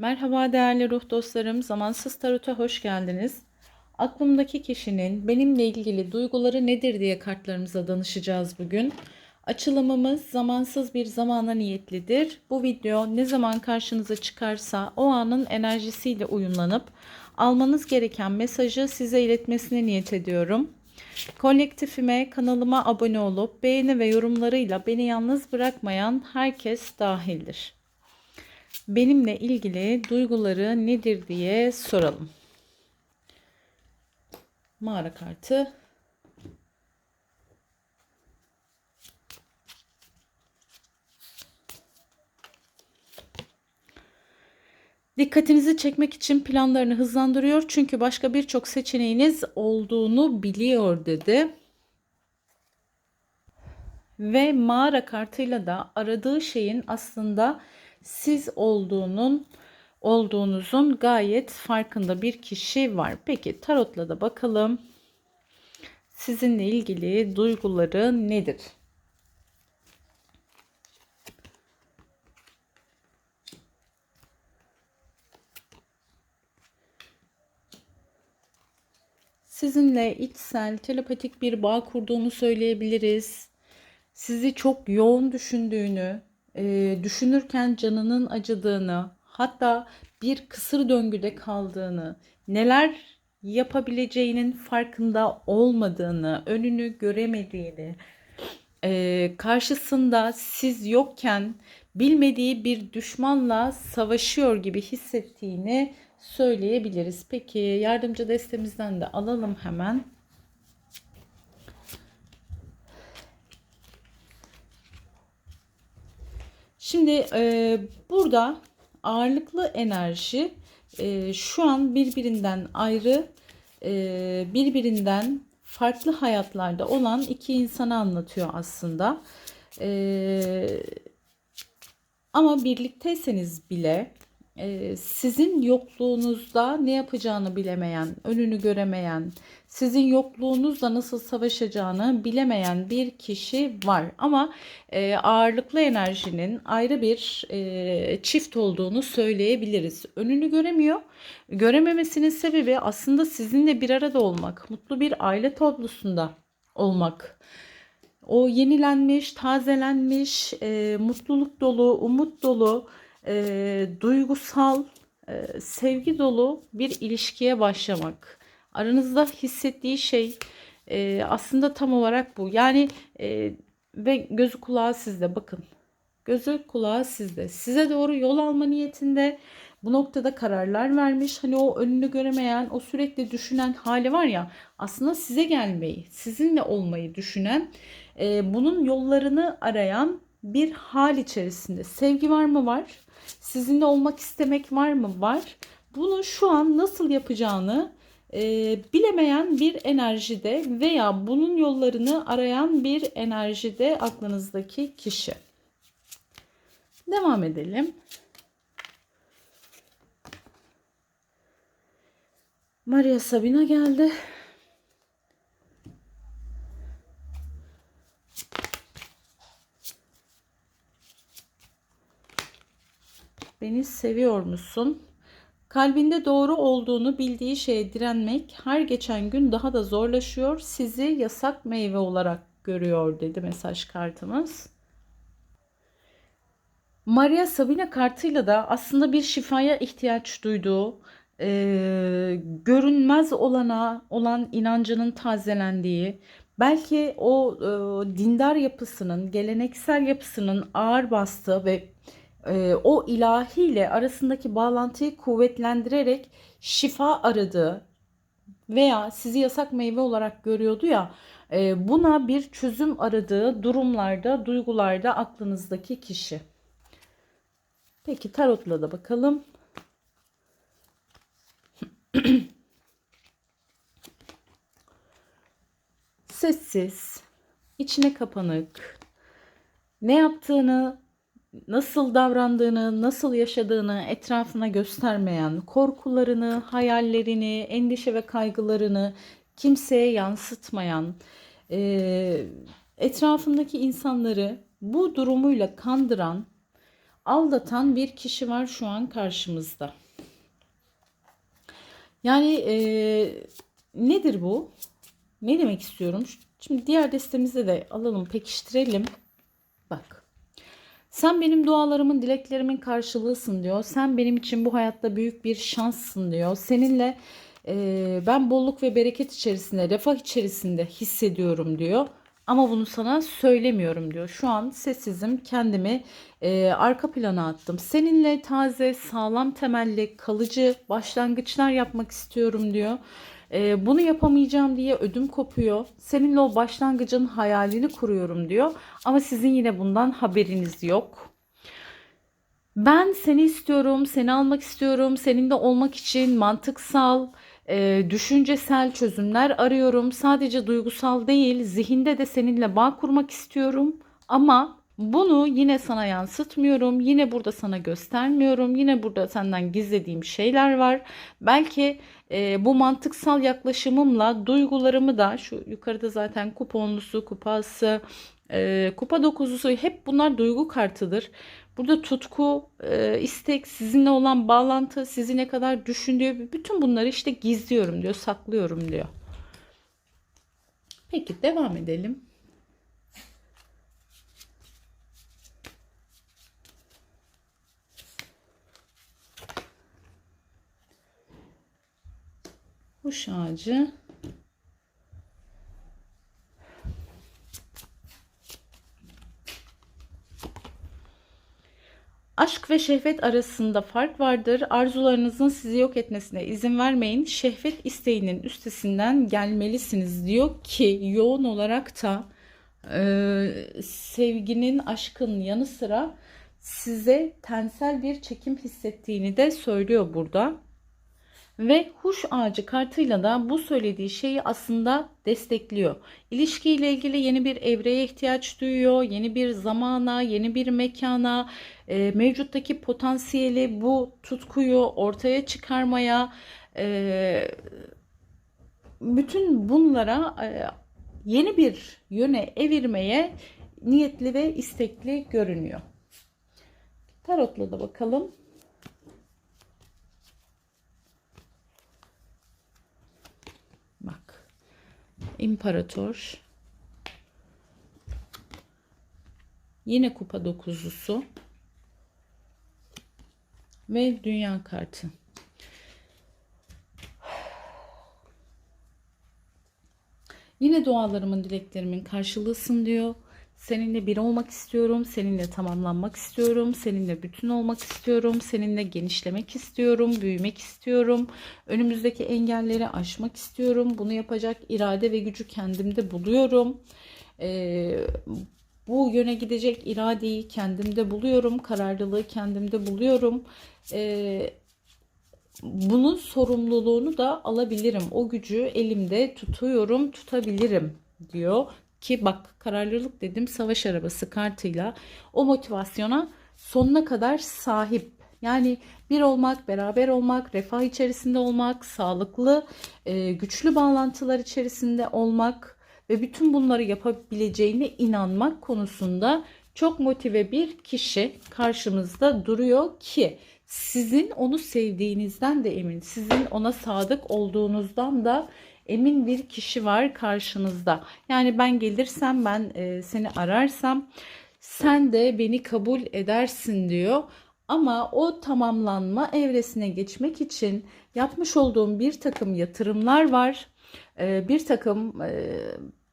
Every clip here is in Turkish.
Merhaba değerli ruh dostlarım, Zamansız Tarot'a hoş geldiniz. Aklımdaki kişinin benimle ilgili duyguları nedir diye kartlarımıza danışacağız bugün. Açılımımız zamansız bir zamana niyetlidir. Bu video ne zaman karşınıza çıkarsa o anın enerjisiyle uyumlanıp almanız gereken mesajı size iletmesine niyet ediyorum. Kolektifime, kanalıma abone olup beğeni ve yorumlarıyla beni yalnız bırakmayan herkes dahildir benimle ilgili duyguları nedir diye soralım. Mağara kartı. Dikkatinizi çekmek için planlarını hızlandırıyor çünkü başka birçok seçeneğiniz olduğunu biliyor dedi. Ve mağara kartıyla da aradığı şeyin aslında siz olduğunun olduğunuzun gayet farkında bir kişi var. Peki tarotla da bakalım. Sizinle ilgili duyguları nedir? Sizinle içsel, telepatik bir bağ kurduğunu söyleyebiliriz. Sizi çok yoğun düşündüğünü, e, düşünürken canının acıdığını, hatta bir kısır döngüde kaldığını, neler yapabileceğinin farkında olmadığını, önünü göremediğini, e, karşısında siz yokken bilmediği bir düşmanla savaşıyor gibi hissettiğini söyleyebiliriz. Peki yardımcı destemizden de alalım hemen. Şimdi e, burada ağırlıklı enerji e, şu an birbirinden ayrı, e, birbirinden farklı hayatlarda olan iki insanı anlatıyor aslında. E, ama birlikteyseniz bile sizin yokluğunuzda ne yapacağını bilemeyen, önünü göremeyen, sizin yokluğunuzda nasıl savaşacağını bilemeyen bir kişi var. Ama e, ağırlıklı enerjinin ayrı bir e, çift olduğunu söyleyebiliriz. Önünü göremiyor. Görememesinin sebebi aslında sizinle bir arada olmak, mutlu bir aile tablosunda olmak. O yenilenmiş, tazelenmiş, e, mutluluk dolu, umut dolu, e, duygusal, e, sevgi dolu bir ilişkiye başlamak. Aranızda hissettiği şey e, aslında tam olarak bu. Yani e, ve gözü kulağı sizde bakın. Gözü kulağı sizde. Size doğru yol alma niyetinde bu noktada kararlar vermiş. Hani o önünü göremeyen, o sürekli düşünen hali var ya aslında size gelmeyi, sizinle olmayı düşünen, e, bunun yollarını arayan bir hal içerisinde. Sevgi var mı? Var. Sizinle olmak istemek var mı? Var. Bunu şu an nasıl yapacağını e, bilemeyen bir enerjide veya bunun yollarını arayan bir enerjide aklınızdaki kişi. Devam edelim. Maria Sabina geldi. Beni seviyor musun? Kalbinde doğru olduğunu bildiği şeye direnmek her geçen gün daha da zorlaşıyor. Sizi yasak meyve olarak görüyor dedi mesaj kartımız. Maria Sabina kartıyla da aslında bir şifaya ihtiyaç duyduğu, e, görünmez olana olan inancının tazelendiği, belki o e, dindar yapısının, geleneksel yapısının ağır bastığı ve e, o ilahiyle arasındaki bağlantıyı kuvvetlendirerek şifa aradığı veya sizi yasak meyve olarak görüyordu ya e, buna bir çözüm aradığı durumlarda, duygularda aklınızdaki kişi. Peki tarotla da bakalım. Sessiz, içine kapanık, ne yaptığını nasıl davrandığını, nasıl yaşadığını etrafına göstermeyen, korkularını, hayallerini, endişe ve kaygılarını kimseye yansıtmayan, e, etrafındaki insanları bu durumuyla kandıran, aldatan bir kişi var şu an karşımızda. Yani e, nedir bu? Ne demek istiyorum? Şimdi diğer destemizde de alalım, pekiştirelim. Bak. Sen benim dualarımın, dileklerimin karşılığısın diyor. Sen benim için bu hayatta büyük bir şanssın diyor. Seninle e, ben bolluk ve bereket içerisinde, refah içerisinde hissediyorum diyor. Ama bunu sana söylemiyorum diyor. Şu an sessizim, kendimi e, arka plana attım. Seninle taze, sağlam temelli, kalıcı başlangıçlar yapmak istiyorum diyor. E, bunu yapamayacağım diye ödüm kopuyor. Seninle o başlangıcın hayalini kuruyorum diyor. Ama sizin yine bundan haberiniz yok. Ben seni istiyorum, seni almak istiyorum, seninle olmak için mantıksal, e, düşüncesel çözümler arıyorum. Sadece duygusal değil, zihinde de seninle bağ kurmak istiyorum. Ama bunu yine sana yansıtmıyorum. Yine burada sana göstermiyorum. Yine burada senden gizlediğim şeyler var. Belki e, bu mantıksal yaklaşımımla duygularımı da şu yukarıda zaten kuponlusu, kupası, e, kupa dokuzusu hep bunlar duygu kartıdır. Burada tutku, e, istek, sizinle olan bağlantı, sizi ne kadar düşündüğü bütün bunları işte gizliyorum diyor, saklıyorum diyor. Peki devam edelim. Kuş ağacı. Aşk ve şehvet arasında fark vardır. Arzularınızın sizi yok etmesine izin vermeyin. Şehvet isteğinin üstesinden gelmelisiniz diyor ki yoğun olarak da e, sevginin, aşkın yanı sıra size tensel bir çekim hissettiğini de söylüyor burada. Ve huş ağacı kartıyla da bu söylediği şeyi aslında destekliyor. İlişkiyle ilgili yeni bir evreye ihtiyaç duyuyor. Yeni bir zamana, yeni bir mekana, e, mevcuttaki potansiyeli bu tutkuyu ortaya çıkarmaya, e, bütün bunlara e, yeni bir yöne evirmeye niyetli ve istekli görünüyor. Tarotla da bakalım. Bak. İmparator. Yine kupa dokuzlusu. Ve dünya kartı. Yine dualarımın, dileklerimin karşılığısın diyor. Seninle bir olmak istiyorum, seninle tamamlanmak istiyorum, seninle bütün olmak istiyorum, seninle genişlemek istiyorum, büyümek istiyorum. Önümüzdeki engelleri aşmak istiyorum. Bunu yapacak irade ve gücü kendimde buluyorum. Ee, bu yöne gidecek iradeyi kendimde buluyorum, kararlılığı kendimde buluyorum. Ee, bunun sorumluluğunu da alabilirim. O gücü elimde tutuyorum, tutabilirim diyor ki bak kararlılık dedim savaş arabası kartıyla o motivasyona sonuna kadar sahip. Yani bir olmak, beraber olmak, refah içerisinde olmak, sağlıklı, e, güçlü bağlantılar içerisinde olmak ve bütün bunları yapabileceğine inanmak konusunda çok motive bir kişi karşımızda duruyor ki sizin onu sevdiğinizden de emin, sizin ona sadık olduğunuzdan da emin bir kişi var karşınızda. Yani ben gelirsem ben e, seni ararsam sen de beni kabul edersin diyor. Ama o tamamlanma evresine geçmek için yapmış olduğum bir takım yatırımlar var. E, bir takım e,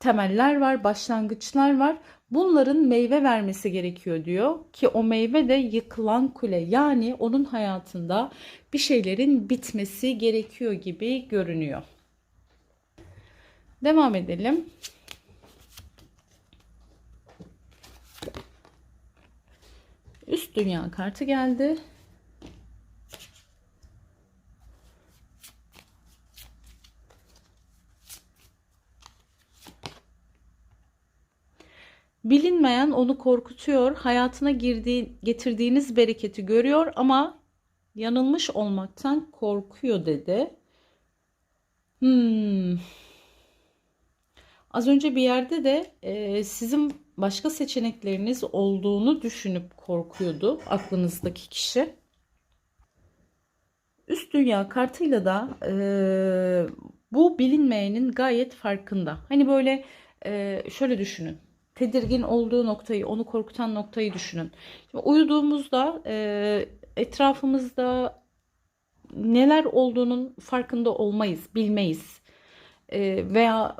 temeller var, başlangıçlar var. Bunların meyve vermesi gerekiyor diyor ki o meyve de yıkılan kule yani onun hayatında bir şeylerin bitmesi gerekiyor gibi görünüyor. Devam edelim. Üst dünya kartı geldi. Bilinmeyen onu korkutuyor. Hayatına girdiği, getirdiğiniz bereketi görüyor ama yanılmış olmaktan korkuyor dedi. Hmm. Az önce bir yerde de e, sizin başka seçenekleriniz olduğunu düşünüp korkuyordu aklınızdaki kişi. Üst dünya kartıyla da e, bu bilinmeyenin gayet farkında. Hani böyle e, şöyle düşünün. Tedirgin olduğu noktayı, onu korkutan noktayı düşünün. Şimdi uyuduğumuzda e, etrafımızda neler olduğunun farkında olmayız, bilmeyiz. E, veya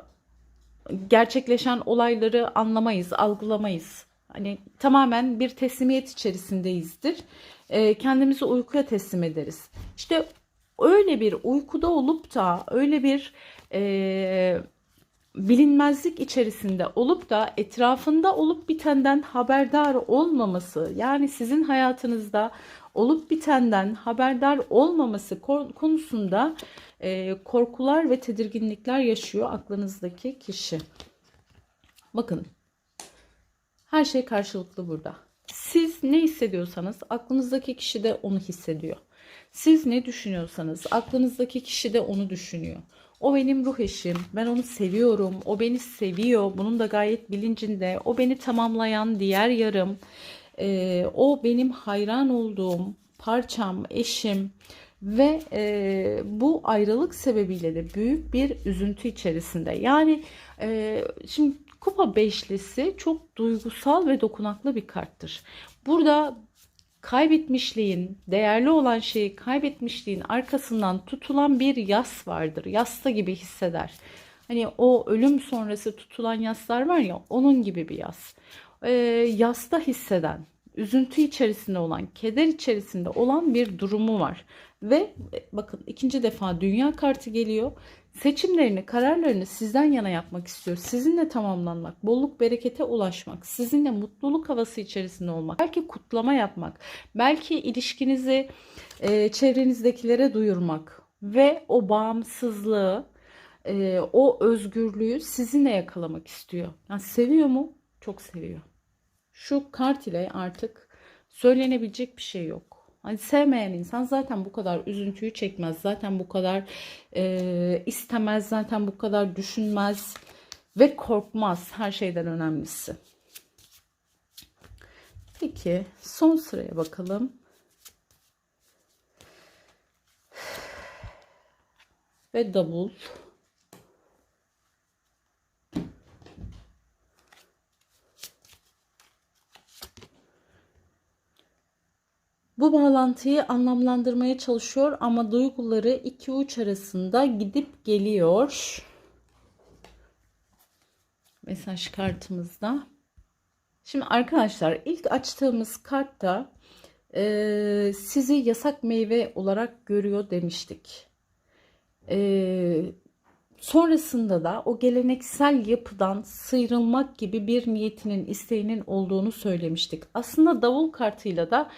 gerçekleşen olayları anlamayız, algılamayız. Hani tamamen bir teslimiyet içerisindeyizdir. E, kendimizi uykuya teslim ederiz. İşte öyle bir uykuda olup da öyle bir e, bilinmezlik içerisinde olup da etrafında olup bitenden haberdar olmaması yani sizin hayatınızda olup bitenden haberdar olmaması konusunda e, korkular ve tedirginlikler yaşıyor aklınızdaki kişi. Bakın her şey karşılıklı burada. Siz ne hissediyorsanız aklınızdaki kişi de onu hissediyor. Siz ne düşünüyorsanız aklınızdaki kişi de onu düşünüyor. O benim ruh eşim. Ben onu seviyorum. O beni seviyor. Bunun da gayet bilincinde. O beni tamamlayan diğer yarım. Ee, o benim hayran olduğum parçam, eşim ve e, bu ayrılık sebebiyle de büyük bir üzüntü içerisinde. Yani e, şimdi kupa beşlisi çok duygusal ve dokunaklı bir karttır. Burada kaybetmişliğin, değerli olan şeyi kaybetmişliğin arkasından tutulan bir yas vardır. Yasta gibi hisseder. Hani o ölüm sonrası tutulan yaslar var ya onun gibi bir yas. E, yasta hisseden, üzüntü içerisinde olan, keder içerisinde olan bir durumu var. Ve e, bakın ikinci defa dünya kartı geliyor. Seçimlerini, kararlarını sizden yana yapmak istiyor. Sizinle tamamlanmak, bolluk berekete ulaşmak, sizinle mutluluk havası içerisinde olmak, belki kutlama yapmak, belki ilişkinizi e, çevrenizdekilere duyurmak ve o bağımsızlığı, e, o özgürlüğü sizinle yakalamak istiyor. Yani seviyor mu? Çok seviyor. Şu kart ile artık söylenebilecek bir şey yok. Hani sevmeyen insan zaten bu kadar üzüntüyü çekmez. Zaten bu kadar e, istemez. Zaten bu kadar düşünmez. Ve korkmaz her şeyden önemlisi. Peki son sıraya bakalım. Ve davul. Bu bağlantıyı anlamlandırmaya çalışıyor ama duyguları iki uç arasında gidip geliyor. Mesaj kartımızda. Şimdi arkadaşlar ilk açtığımız kartta e, sizi yasak meyve olarak görüyor demiştik. E, sonrasında da o geleneksel yapıdan sıyrılmak gibi bir niyetinin, isteğinin olduğunu söylemiştik. Aslında davul kartıyla da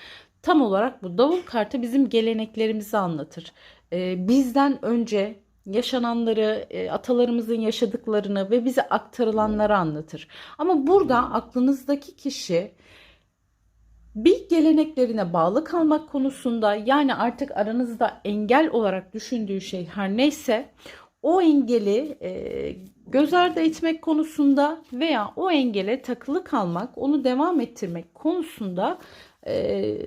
Tam olarak bu davul kartı bizim geleneklerimizi anlatır. Ee, bizden önce yaşananları, e, atalarımızın yaşadıklarını ve bize aktarılanları anlatır. Ama burada aklınızdaki kişi bir geleneklerine bağlı kalmak konusunda yani artık aranızda engel olarak düşündüğü şey her neyse o engeli e, göz ardı etmek konusunda veya o engele takılı kalmak, onu devam ettirmek konusunda e,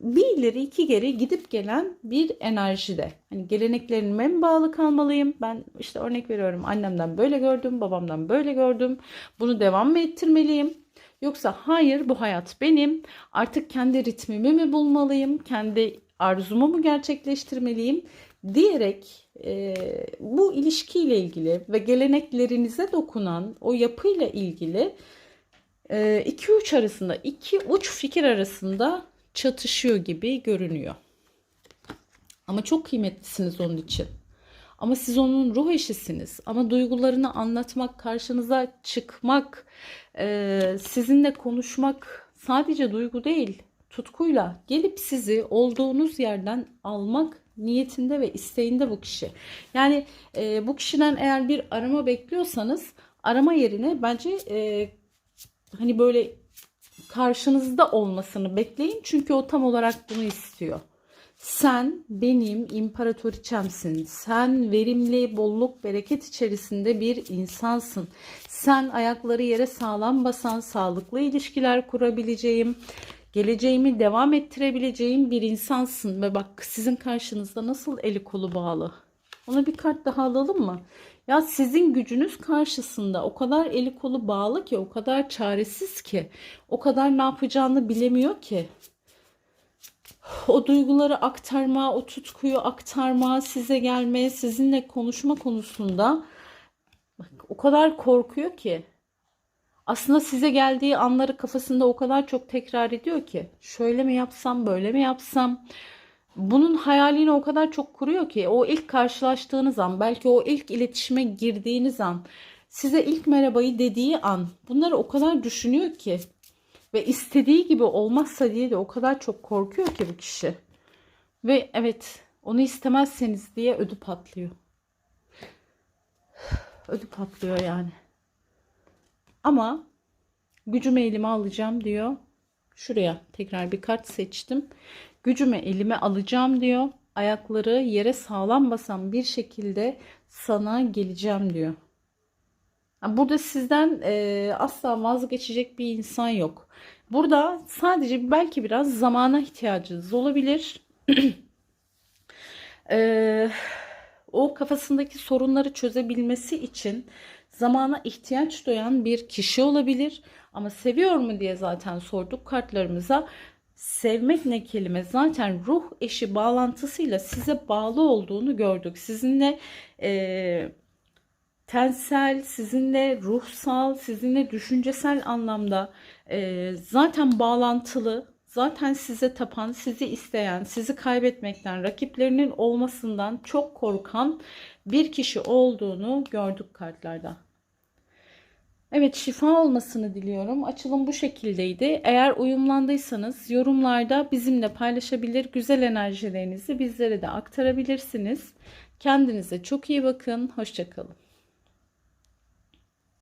bir ileri iki geri gidip gelen bir enerjide. Hani geleneklerime mi bağlı kalmalıyım? Ben işte örnek veriyorum annemden böyle gördüm, babamdan böyle gördüm. Bunu devam mı ettirmeliyim? Yoksa hayır bu hayat benim. Artık kendi ritmimi mi bulmalıyım? Kendi arzumu mu gerçekleştirmeliyim? Diyerek e, bu ilişkiyle ilgili ve geleneklerinize dokunan o yapıyla ilgili e, iki uç arasında, iki uç fikir arasında çatışıyor gibi görünüyor. Ama çok kıymetlisiniz onun için. Ama siz onun ruh eşisiniz. Ama duygularını anlatmak, karşınıza çıkmak, e, sizinle konuşmak sadece duygu değil, tutkuyla gelip sizi olduğunuz yerden almak niyetinde ve isteğinde bu kişi. Yani e, bu kişiden eğer bir arama bekliyorsanız arama yerine bence e, hani böyle karşınızda olmasını bekleyin. Çünkü o tam olarak bunu istiyor. Sen benim imparatoriçemsin. Sen verimli, bolluk, bereket içerisinde bir insansın. Sen ayakları yere sağlam basan, sağlıklı ilişkiler kurabileceğim, geleceğimi devam ettirebileceğim bir insansın. Ve bak sizin karşınızda nasıl eli kolu bağlı. Ona bir kart daha alalım mı? Ya sizin gücünüz karşısında o kadar eli kolu bağlı ki, o kadar çaresiz ki, o kadar ne yapacağını bilemiyor ki o duyguları aktarma, o tutkuyu aktarma, size gelme, sizinle konuşma konusunda bak, o kadar korkuyor ki. Aslında size geldiği anları kafasında o kadar çok tekrar ediyor ki. Şöyle mi yapsam, böyle mi yapsam? Bunun hayalini o kadar çok kuruyor ki o ilk karşılaştığınız an, belki o ilk iletişime girdiğiniz an, size ilk merhabayı dediği an bunları o kadar düşünüyor ki. Ve istediği gibi olmazsa diye de o kadar çok korkuyor ki bu kişi. Ve evet onu istemezseniz diye ödü patlıyor. Ödü patlıyor yani. Ama gücümü elime alacağım diyor. Şuraya tekrar bir kart seçtim. Gücümü elime alacağım diyor. Ayakları yere sağlam basan bir şekilde sana geleceğim diyor. Burada sizden e, asla vazgeçecek bir insan yok. Burada sadece belki biraz zamana ihtiyacınız olabilir. e, o kafasındaki sorunları çözebilmesi için zamana ihtiyaç duyan bir kişi olabilir. Ama seviyor mu diye zaten sorduk kartlarımıza. Sevmek ne kelime? Zaten ruh eşi bağlantısıyla size bağlı olduğunu gördük. Sizinle e, tensel, sizinle ruhsal, sizinle düşüncesel anlamda e, zaten bağlantılı, zaten size tapan, sizi isteyen, sizi kaybetmekten, rakiplerinin olmasından çok korkan bir kişi olduğunu gördük kartlarda. Evet şifa olmasını diliyorum. Açılım bu şekildeydi. Eğer uyumlandıysanız yorumlarda bizimle paylaşabilir, güzel enerjilerinizi bizlere de aktarabilirsiniz. Kendinize çok iyi bakın. Hoşçakalın.